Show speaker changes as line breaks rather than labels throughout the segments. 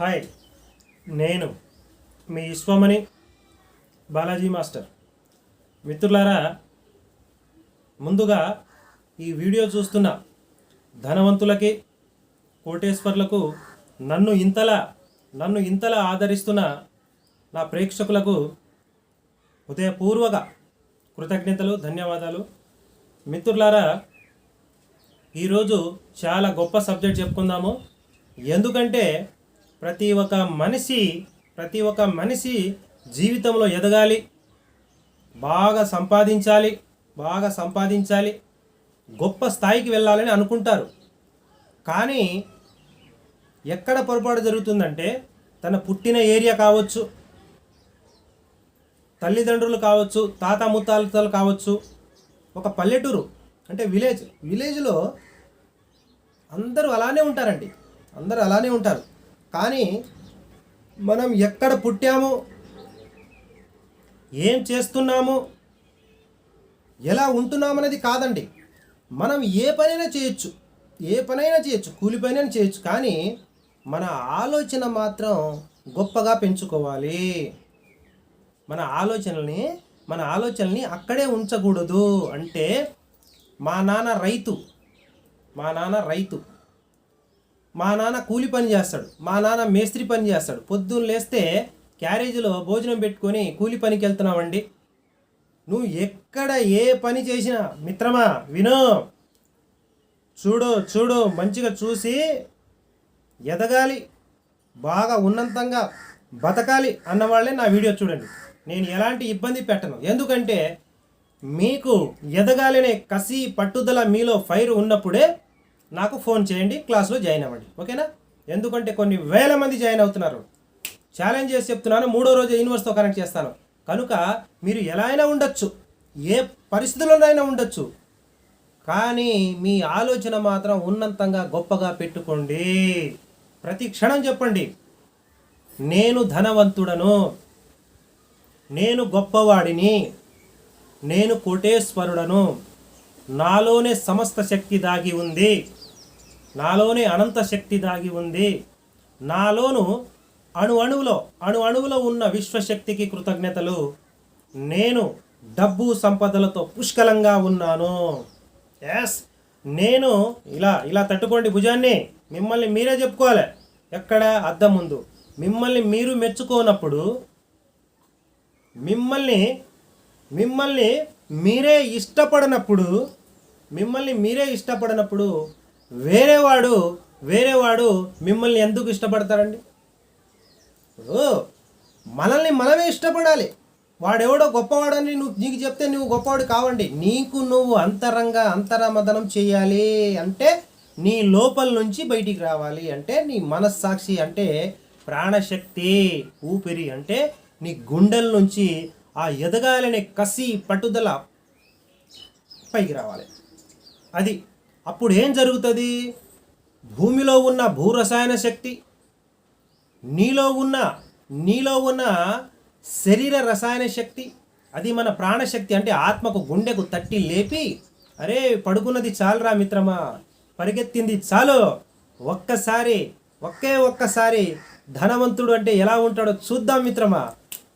Hi నేను మీ Vishwamani Balaji master. మిత్రులారా ముందుగా ఈ వీడియో చూస్తున్న ధనవంతులకి కోటేశ్వర్లకు నన్ను ఇంతలా నన్ను ఇంతలా ఆదరిస్తున్న నా ప్రేక్షకులకు హృదయపూర్వక కృతజ్ఞతలు ధన్యవాదాలు. మిత్రులారా ఈరోజు చాలా గొప్ప సబ్జెక్ట్ చెప్పుకుందాము. ఎందుకంటే ప్రతి ఒక్క మనిషి ప్రతి ఒక్క మనిషి జీవితంలో ఎదగాలి. బాగా సంపాదించాలి. బాగా సంపాదించాలి. గొప్ప స్థాయికి వెళ్ళాలని అనుకుంటారు. కానీ ఎక్కడ పొరపాటు జరుగుతుందంటే తన పుట్టిన ఏరియా కావచ్చు తల్లిదండ్రులు కావచ్చు తాత ముత్తాతలు కావచ్చు ఒక పల్లెటూరు అంటే విలేజ్. విలేజ్లో అందరూ అలానే ఉంటారండి. అందరూ అలానే ఉంటారు. కానీ మనం ఎక్కడ పుట్టాము ఏం చేస్తున్నాము ఎలా ఉంటున్నామనేది కాదండి. మనం ఏ పనైనా చేయొచ్చు ఏ పనైనా చేయొచ్చు కూలి పనైనా చేయొచ్చు కానీ మన ఆలోచన మాత్రం గొప్పగా పెంచుకోవాలి. మన ఆలోచనల్ని మన ఆలోచనల్ని అక్కడే ఉంచకూడదు. అంటే మా నాన్న రైతు మా నాన్న రైతు. మా నాన్న కూలి పని చేస్తాడు మా నాన్న మేస్త్రి పని చేస్తాడు. పొద్దున్న లేస్తే క్యారేజీలో భోజనం పెట్టుకొని కూలి పనికి వెళ్తున్నావండి నువ్వు ఎక్కడ ఏ పని చేసినా మిత్రమా విను. చూడు చూడు మంచిగా చూసి ఎదగాలి బాగా ఉన్నంతంగా బతకాలి అన్నవాళ్ళే నా వీడియో చూడండి. నేను ఎలాంటి ఇబ్బంది పెట్టను. ఎందుకంటే మీకు ఎదగాలనే కసి పట్టుదల మీలో ఫైర్ ఉన్నప్పుడే నాకు ఫోన్ చేయండి క్లాస్లో జాయిన్ అవ్వండి. ఓకేనా? ఎందుకంటే కొన్ని వేల మంది జాయిన్ అవుతున్నారు. ఛాలెంజ్ చేసి చెప్తున్నాను మూడో రోజు యూనివర్స్తో కనెక్ట్ చేస్తాను. కనుక మీరు ఎలా అయినా ఉండొచ్చు. ఏ పరిస్థితుల్లోనైనా ఉండొచ్చు. కానీ మీ ఆలోచన మాత్రం ఉన్నంతంగా గొప్పగా పెట్టుకోండి. ప్రతి క్షణం చెప్పండి. నేను ధనవంతుడను. నేను గొప్పవాడిని. నేను కోటేశ్వరుడను. నాలోనే సమస్త శక్తి దాగి ఉంది. నాలోనే అనంత శక్తి దాగి ఉంది. నాలోను అణు అణువులో అణు అణువులో ఉన్న విశ్వశక్తికి కృతజ్ఞతలు. నేను డబ్బు సంపదలతో పుష్కలంగా ఉన్నాను. ఎస్ నేను ఇలా ఇలా తట్టుకోండి భుజాన్ని. మిమ్మల్ని మీరే చెప్పుకోవాలి. ఎక్కడ అద్దం ముందు. మిమ్మల్ని మీరు మెచ్చుకోనప్పుడు మిమ్మల్ని మిమ్మల్ని మీరే ఇష్టపడనప్పుడు మిమ్మల్ని మీరే ఇష్టపడనప్పుడు వేరేవాడు వేరేవాడు మిమ్మల్ని ఎందుకు ఇష్టపడతారండి? ఇప్పుడు మనల్ని మనమే ఇష్టపడాలి. వాడెవడో గొప్పవాడని నువ్వు నీకు చెప్తే నువ్వు గొప్పవాడు కావండి. నీకు నువ్వు అంతరంగా అంతరమదనం చేయాలి అంటే నీ లోపల నుంచి బయటికి రావాలి అంటే నీ మనస్సాక్షి అంటే ప్రాణశక్తి ఊపిరి అంటే నీ గుండెల నుంచి ఆ ఎదగాలనే కసి పట్టుదల పైకి రావాలి. అది అప్పుడు ఏం జరుగుతుంది? భూమిలో ఉన్న భూరసాయన శక్తి నీలో ఉన్న నీలో ఉన్న శరీర రసాయన శక్తి అది మన ప్రాణశక్తి అంటే ఆత్మకు గుండెకు తట్టి లేపి అరే పడుకున్నది చాలురా మిత్రమా పరిగెత్తింది చాలు. ఒక్కసారి ఒకే ఒక్కసారి ధనవంతుడు అంటే ఎలా ఉంటాడో చూద్దాం మిత్రమా.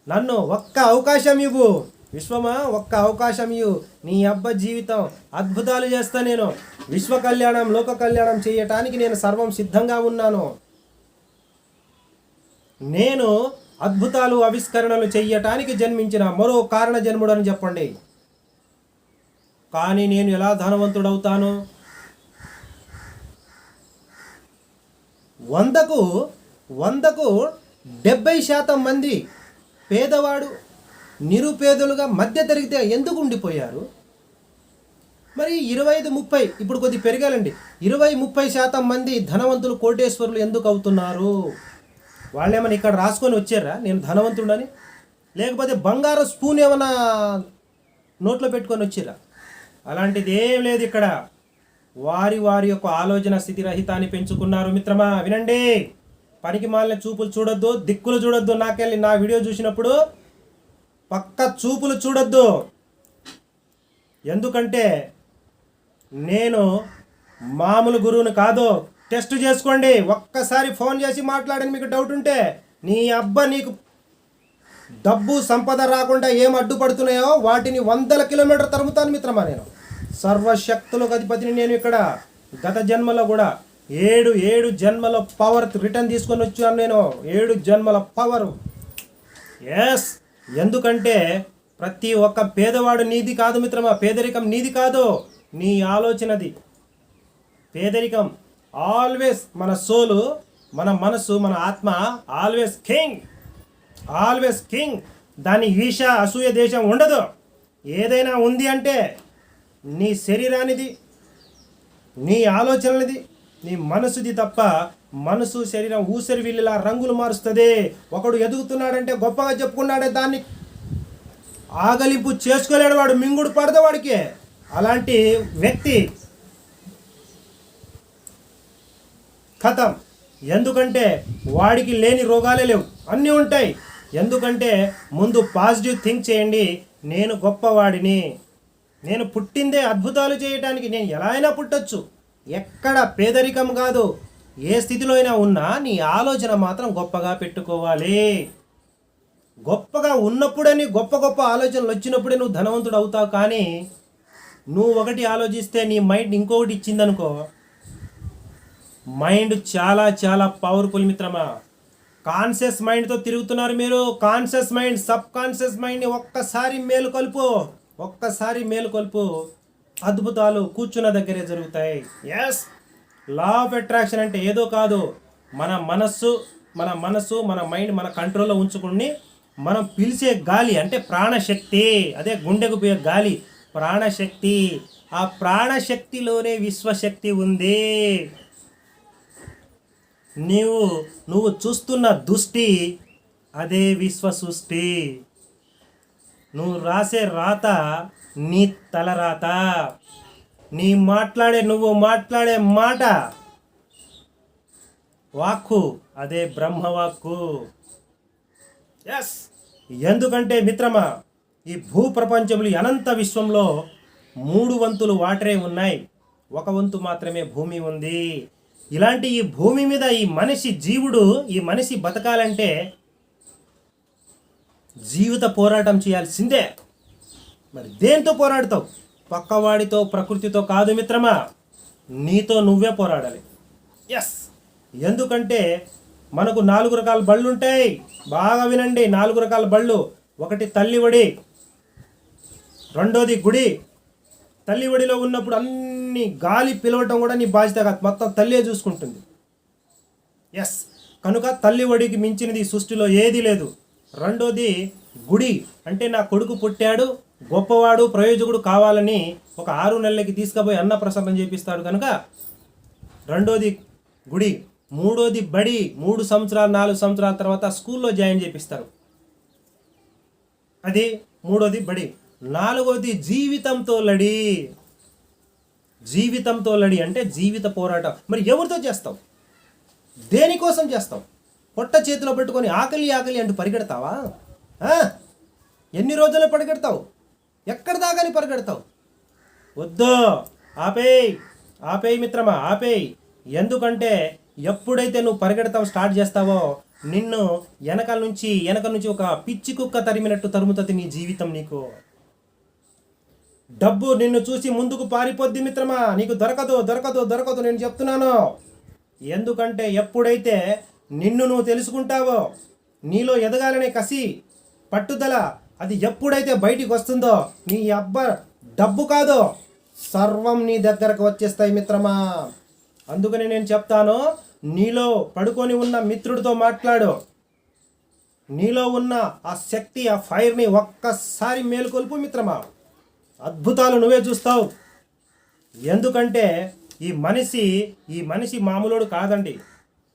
నన్ను ఒక్క అవకాశం ఇవ్వు. విశ్వమా? ఒక్క అవకాశం ఇవ్వు నీ అబ్బ జీవితం. అద్భుతాలు చేస్తా నేను. విశ్వ కళ్యాణం లోక కళ్యాణం చేయటానికి నేను సర్వం సిద్ధంగా ఉన్నాను. నేను అద్భుతాలు ఆవిష్కరణలు చెయ్యటానికి జన్మించిన మరో కారణ జన్ముడు అని చెప్పండి. కానీ నేను ఎలా ధనవంతుడవుతాను? వందకు వందకు డెబ్బై శాతం మంది పేదవాడు నిరుపేదలుగా మధ్య తరిగితే ఎందుకు ఉండిపోయారు? మరి ఇరవై ఐదు ముప్పై ఇప్పుడు కొద్ది పెరగాలండి. ఇరవై ముప్పై శాతం మంది ధనవంతులు కోటేశ్వరులు ఎందుకు అవుతున్నారు? వాళ్ళేమైనా ఇక్కడ రాసుకొని వచ్చారా? నేను ధనవంతుడని? లేకపోతే బంగారు స్పూన్ ఏమైనా నోట్లో పెట్టుకొని వచ్చిరా? అలాంటిది ఏం లేదు ఇక్కడ. వారి వారి యొక్క ఆలోచన స్థితి రహితాన్ని పెంచుకున్నారు మిత్రమా. వినండి. పనికి మాలిన చూపులు చూడొద్దు దిక్కులు చూడొద్దు. నాకెళ్ళి నా వీడియో చూసినప్పుడు పక్క చూపులు చూడొద్దు. ఎందుకంటే నేను మామూలు గురువుని కాదు. టెస్ట్ చేసుకోండి. ఒక్కసారి ఫోన్ చేసి మాట్లాడని మీకు డౌట్ ఉంటే నీ అబ్బ నీకు డబ్బు సంపద రాకుండా ఏం అడ్డుపడుతున్నాయో వాటిని వందల కిలోమీటర్ తరుముతాను మిత్రమా నేను. సర్వశక్తులకు అధిపతిని నేను ఇక్కడ గత జన్మలో కూడా ఏడు ఏడు జన్మల పవర్ రిటర్న్ తీసుకొని వచ్చాను నేను. ఏడు జన్మల పవర్ ఎస్ ఎందుకంటే ప్రతి ఒక్క పేదవాడు నీది కాదు మిత్రమా? పేదరికం నీది కాదు. నీ ఆలోచనది. పేదరికం. ఆల్వేస్ మన సోలు మన మనసు మన ఆత్మ ఆల్వేస్ కింగ్ ఆల్వేస్ కింగ్ దాని ఈష అసూయ దేశం ఉండదు. ఏదైనా ఉంది అంటే నీ శరీరానిది నీ ఆలోచనలది నీ మనసుది తప్ప మనసు శరీరం ఊసరి వీళ్ళలా రంగులు మారుస్తుంది. ఒకడు ఎదుగుతున్నాడంటే గొప్పగా చెప్పుకున్నాడే దాన్ని. ఆగలింపు చేసుకోలేడు వాడు మింగుడు పడదు వాడికి. అలాంటి వ్యక్తి కథం. ఎందుకంటే వాడికి లేని రోగాలే లేవు అన్నీ ఉంటాయి. ఎందుకంటే ముందు పాజిటివ్ థింక్ చేయండి నేను గొప్పవాడిని. నేను పుట్టిందే అద్భుతాలు చేయటానికి నేను ఎలా అయినా పుట్టచ్చు. ఎక్కడ పేదరికం కాదు. ఏ స్థితిలో అయినా ఉన్నా నీ ఆలోచన మాత్రం గొప్పగా పెట్టుకోవాలి. గొప్పగా ఉన్నప్పుడని గొప్ప గొప్ప ఆలోచనలు వచ్చినప్పుడే నువ్వు ధనవంతుడు అవుతావు కానీ నువ్వు ఒకటి ఆలోచిస్తే నీ మైండ్ ఇంకొకటి ఇచ్చిందనుకో మైండ్ చాలా చాలా పవర్ఫుల్ మిత్రమా. కాన్షియస్ మైండ్తో తిరుగుతున్నారు మీరు. కాన్షియస్ మైండ్ సబ్ కాన్షియస్ మైండ్ని ఒక్కసారి మేలుకొల్పు ఒక్కసారి మేలుకొల్పు అద్భుతాలు కూర్చున్న దగ్గరే జరుగుతాయి. ఎస్ లా ఆఫ్ అట్రాక్షన్ అంటే ఏదో కాదు. మన మనస్సు మన మనస్సు మన మైండ్ మన కంట్రోల్లో ఉంచుకుని మనం పిలిచే గాలి అంటే ప్రాణశక్తి. అదే గుండెకు పోయే గాలి. ప్రాణశక్తి. ఆ ప్రాణశక్తిలోనే విశ్వశక్తి ఉంది. నీవు నువ్వు చూస్తున్న దృష్టి అదే విశ్వ సృష్టి. నువ్వు రాసే రాత నీ తలరాత నీ మాట్లాడే నువ్వు మాట్లాడే మాట. వాక్కు అదే బ్రహ్మవాక్కు. ఎస్ ఎందుకంటే మిత్రమా ఈ భూ ప్రపంచంలో అనంత విశ్వంలో మూడు వంతులు వాటరే ఉన్నాయి. ఒక వంతు మాత్రమే భూమి ఉంది. ఇలాంటి ఈ భూమి మీద ఈ మనిషి జీవుడు ఈ మనిషి బతకాలంటే జీవిత పోరాటం చేయాల్సిందే. మరి దేంతో పోరాడతావు? పక్కవాడితో ప్రకృతితో కాదు మిత్రమా? నీతో నువ్వే పోరాడాలి. ఎస్ ఎందుకంటే మనకు నాలుగు రకాల బళ్ళు ఉంటాయి బాగా వినండి నాలుగు రకాల బళ్ళు. ఒకటి తల్లి ఒడి రెండోది గుడి. తల్లి ఒడిలో ఉన్నప్పుడు అన్ని గాలి పిలవటం కూడా నీ బాధ్యత కాదు. మొత్తం తల్లియే చూసుకుంటుంది. ఎస్ కనుక తల్లి ఒడికి మించినది సృష్టిలో ఏది లేదు. రెండోది గుడి. అంటే నా కొడుకు పుట్టాడు గొప్పవాడు ప్రయోజకుడు కావాలని ఒక ఆరు నెలలకి తీసుకుపోయి అన్నప్రసన్నం చేపిస్తాడు కనుక రెండోది గుడి మూడోది బడి మూడు సంవత్సరాలు నాలుగు సంవత్సరాల తర్వాత స్కూల్లో జాయిన్ చేపిస్తారు. అది మూడోది బడి. నాలుగోది జీవితంతో లడి. జీవితంతో లడి అంటే జీవిత పోరాటం. మరి ఎవరితో చేస్తావు? దేనికోసం చేస్తావు? పొట్ట చేతిలో పెట్టుకొని ఆకలి ఆకలి అంటూ పరిగెడతావా? ఎన్ని రోజులు పరిగెడతావు? ఎక్కడ దాగాని పరిగెడతావు? వద్దు. ఆపేయ్. ఆపేయ్ మిత్రమా ఆపేయ్. ఎందుకంటే ఎప్పుడైతే నువ్వు పరిగెడతావు స్టార్ట్ చేస్తావో నిన్ను వెనకాల నుంచి వెనక నుంచి ఒక పిచ్చి కుక్క తరిమినట్టు తరుముతుంది నీ జీవితం నీకు. డబ్బు నిన్ను చూసి ముందుకు పారిపోద్ది మిత్రమా. నీకు దొరకదు దొరకదు దొరకదు నేను చెప్తున్నాను. ఎందుకంటే ఎప్పుడైతే నిన్ను నువ్వు తెలుసుకుంటావో నీలో ఎదగాలనే కసి పట్టుదల అది ఎప్పుడైతే బయటికి వస్తుందో నీ అబ్బ డబ్బు కాదు సర్వం నీ దగ్గరకు వచ్చేస్తాయి మిత్రమా. అందుకని నేను చెప్తాను నీలో పడుకొని ఉన్న మిత్రుడితో మాట్లాడు. నీలో ఉన్న ఆ శక్తి ఆ ఫైర్ని ఒక్కసారి మేలుకొల్పు మిత్రమా. అద్భుతాలు నువ్వే చూస్తావు. ఎందుకంటే ఈ మనిషి ఈ మనిషి మామూలుడు కాదండి.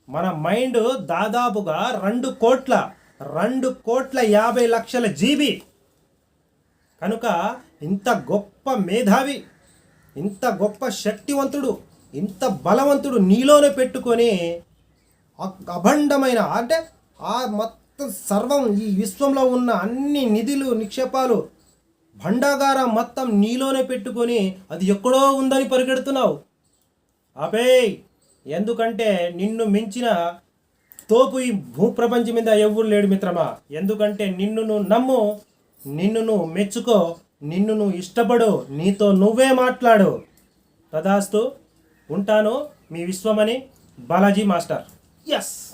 మన మైండ్ దాదాపుగా రెండు కోట్ల రెండు కోట్ల యాభై లక్షల జీబీ. కనుక ఇంత గొప్ప మేధావి ఇంత గొప్ప శక్తివంతుడు ఇంత బలవంతుడు నీలోనే పెట్టుకొని అభండమైన అంటే ఆ మొత్తం సర్వం ఈ విశ్వంలో ఉన్న అన్ని నిధులు నిక్షేపాలు భండాగారం మొత్తం నీలోనే పెట్టుకొని అది ఎక్కడో ఉందని పరిగెడుతున్నావు. ఆపేయ్! ఎందుకంటే నిన్ను మించిన తోపు ఈ భూప్రపంచం మీద ఎవ్వరు లేడు మిత్రమా? ఎందుకంటే నిన్ను నమ్ము నిన్ను మెచ్చుకో నిన్ను ఇష్టపడు నీతో నువ్వే మాట్లాడు. తదాస్తు ఉంటాను మీ విశ్వమని బాలాజీ మాస్టర్. ఎస్